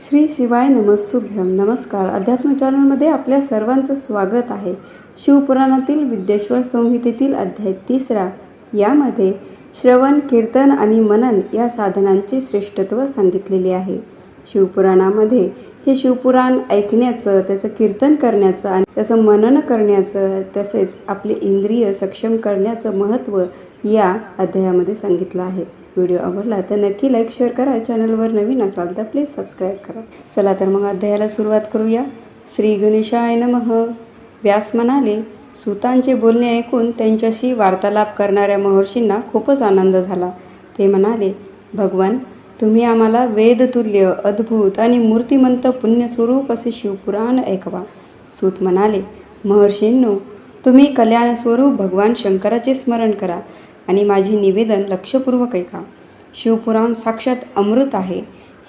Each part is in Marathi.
श्री शिवाय नमस्तुभ्यम नमस्कार. अध्यात्म चॅनलमध्ये आपल्या सर्वांचं स्वागत आहे. शिवपुराणातील विद्येश्वर संहितेतील अध्याय तिसरा. यामध्ये श्रवण कीर्तन आणि मनन या साधनांचे श्रेष्ठत्व सांगितलेले आहे. शिवपुराणामध्ये हे शिवपुराण ऐकण्याचं त्याचं कीर्तन करण्याचं आणि त्याचं मनन करण्याचं तसेच आपले इंद्रिय सक्षम करण्याचं महत्त्व या अध्यायामध्ये सांगितलं आहे. व्हिडिओ आवडला तर नक्की लाईक शेअर करा. चॅनलवर नवीन असाल तर प्लीज सबस्क्राईब करा. चला तर मग अध्यायाला सुरुवात करूया. श्री गणेशाय नमः. व्यास म्हणाले सुतांचे बोलणे ऐकून त्यांच्याशी वार्तालाप करणाऱ्या महर्षींना खूपच आनंद झाला. ते म्हणाले भगवान तुम्ही आम्हाला वेदतुल्य अद्भुत आणि मूर्तिमंत पुण्यस्वरूप असे शिवपुराण ऐकवा. सूत म्हणाले महर्षींनो तुम्ही कल्याणस्वरूप भगवान शंकराचे स्मरण करा. आणि माझे निवेदन लक्षपूर्वक ऐका. शिवपुराण साक्षात अमृत आहे.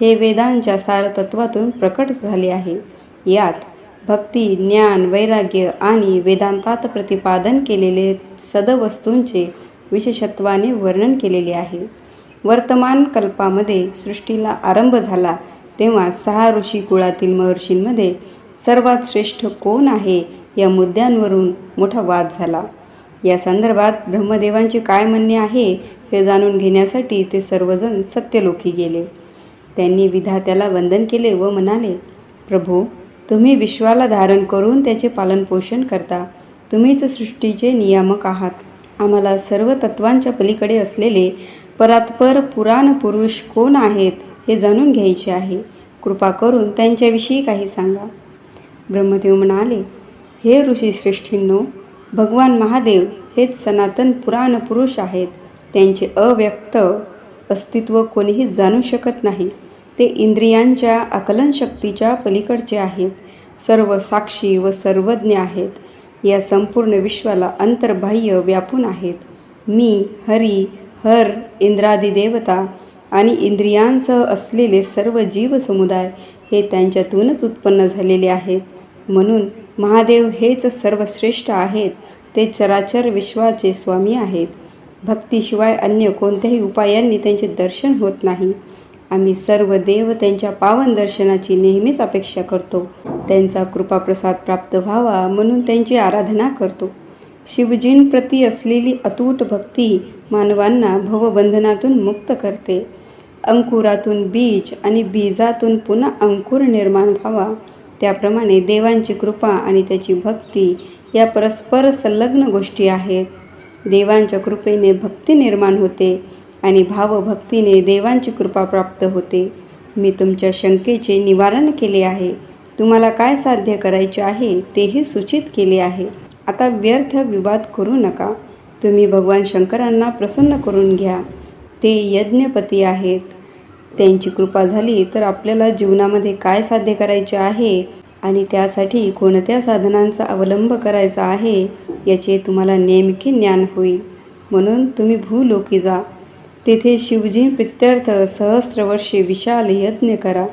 हे वेदांच्या सारतत्वातून प्रकट झाले आहे. यात भक्ती ज्ञान वैराग्य आणि वेदांतात प्रतिपादन केलेले सदवस्तूंचे विशेषत्वाने वर्णन केलेले आहे. वर्तमान कल्पामध्ये सृष्टीला आरंभ झाला तेव्हा सहा ऋषी कुळातील महर्षींमध्ये सर्वात श्रेष्ठ कोण आहे या मुद्द्यांवरून मोठा वाद झाला. या संदर्भात ब्रह्मदेवांचे काय म्हणणे आहे हे जाणून घेण्यासाठी ते सर्वजण सत्यलोकी गेले. त्यांनी विधात्याला वंदन केले व म्हणाले प्रभू तुम्ही विश्वाला धारण करून त्याचे पालनपोषण करता. तुम्हीच सृष्टीचे नियामक आहात. आम्हाला सर्व तत्वांच्या पलीकडे असलेले परात्पर पुराण पुरुष कोण आहेत हे जाणून घ्यायचे आहे. कृपा करून त्यांच्याविषयी काही सांगा. ब्रह्मदेव म्हणाले हे ऋषी श्रेष्ठींनो भगवान महादेव हेच सनातन पुराण पुरुष आहेत. त्यांचे अव्यक्त अस्तित्व कोणीही जाणू शकत नाही. ते इंद्रियांच्या आकलन शक्तीच्या पलीकडचे आहेत. सर्व साक्षी व सर्वज्ञ आहेत. या संपूर्ण विश्वाला अंतर्बाह्य व्यापून आहेत. मी हरी हर इंद्रादी देवता आणि इंद्रियांसह असलेले सर्व जीव समुदाय हे त्यांच्यातूनच उत्पन्न झालेले आहेत. म्हणून महादेव हेच सर्वश्रेष्ठ आहेत ते चराचर विश्वाचे स्वामी आहेत. भक्तीशिवाय अन्य कोणत्याही उपायांनी त्यांचे दर्शन होत नाही. आम्ही सर्व देव त्यांच्या पावन दर्शनाची नेहमीच अपेक्षा करतो. त्यांचा कृपाप्रसाद प्राप्त व्हावा म्हणून त्यांची आराधना करतो. शिवजींप्रती असलेली अतूट भक्ती मानवांना भवबंधनातून मुक्त करते. अंकुरातून बीज आणि बीजातून पुन्हा अंकुर निर्माण व्हावा. त्याप्रमाणे देवांची कृपा आणि त्याची भक्ती या परस्पर संलग्न गोष्टी आहेत. देवांच्या कृपेने भक्ती निर्माण होते आणि भावभक्तीने देवांची कृपा प्राप्त होते. मी तुमच्या शंकेचे निवारण केले आहे. तुम्हाला काय साध्य करायचे आहे तेही सूचित केले आहे. आता व्यर्थ विवाद करू नका. तुम्ही भगवान शंकरांना प्रसन्न करून घ्या. ते यज्ञपती आहेत. त्यांची कृपा झाली तर आपल्याला जीवनामध्ये काय साध्य करायचे आहे आणि त्यासाठी कोणत्या साधनांचा अवलंब करायचा आहे याचे तुम्हाला नेमके ज्ञान होईल. म्हणून तुम्ही भूलोकी जा. तेथे शिवजी प्रित्यर्थ सहस्र वर्षे विशाल यज्ञ करा.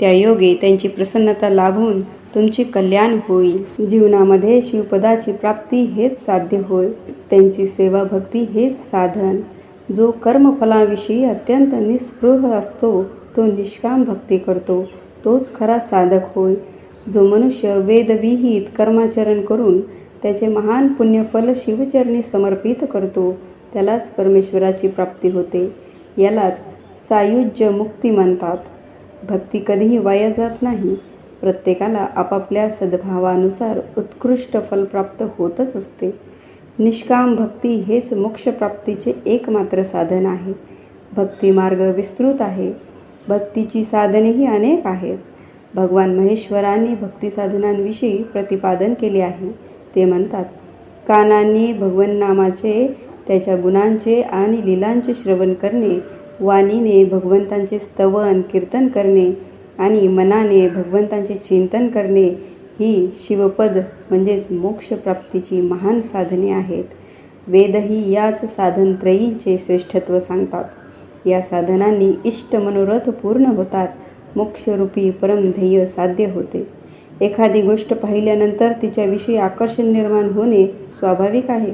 त्या योगे त्यांची प्रसन्नता लाभून तुमचे कल्याण होईल. जीवनामध्ये शिवपदाची प्राप्ती हेच साध्य होय. त्यांची सेवा भक्ती हेच साधन. जो कर्मफलाविषयी अत्यंत निस्पृह असतो तो निष्काम भक्ती करतो. तोच खरा साधक होय. जो मनुष्य वेदविहित कर्माचरण करून त्याचे महान पुण्यफल शिवचरणी समर्पित करतो त्यालाच परमेश्वराची प्राप्ती होते. यालाच सायुज्य मुक्ती म्हणतात. भक्ती कधीही वाया जात नाही. प्रत्येकाला आपापल्या सद्भावानुसार उत्कृष्ट फल प्राप्त होतच असते. निष्काम भक्ती हेच मोक्षप्राप्तीचे एकमात्र साधन आहे. भक्तिमार्ग विस्तृत आहे. भक्तीची साधनेही अनेक आहेत. भगवान महेश्वरांनी भक्ती साधनांविषयी प्रतिपादन केले आहे. ते म्हणतात कानांनी भगवन्नामाचे त्याच्या गुणांचे आणि लिलांचे श्रवण करणे वाणीने भगवंतांचे स्तवन कीर्तन करणे आणि मनाने भगवंतांचे चिंतन करणे ही शिवपद म्हणजेच मोक्षप्राप्तीची महान साधने आहेत. वेदही याच साधनत्रयींचे श्रेष्ठत्व सांगतात. या साधनांनी इष्ट मनोरथ पूर्ण होतात. मोक्षरूपी परमध्येय साध्य होते. एखादी गोष्ट पाहिल्यानंतर तिच्याविषयी आकर्षण निर्माण होणे स्वाभाविक आहे.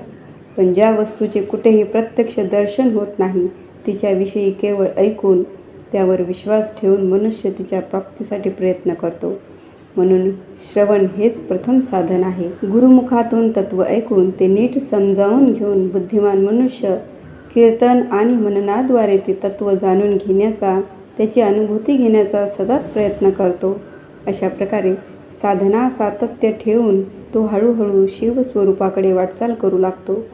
पण ज्या वस्तूचे कुठेही प्रत्यक्ष दर्शन होत नाही तिच्याविषयी केवळ ऐकून त्यावर विश्वास ठेवून मनुष्य तिच्या प्राप्तीसाठी प्रयत्न करतो. म्हणून श्रवण हेच प्रथम साधन आहे. गुरुमुखातून तत्व ऐकून ते नीट समजावून घेऊन बुद्धिमान मनुष्य कीर्तन आणि मननाद्वारे ते तत्व जाणून घेण्याचा त्याची अनुभूती घेण्याचा सतत प्रयत्न करतो. अशा प्रकारे साधना सातत्य ठेवून तो हळूहळू शिवस्वरूपाकडे वाटचाल करू लागतो.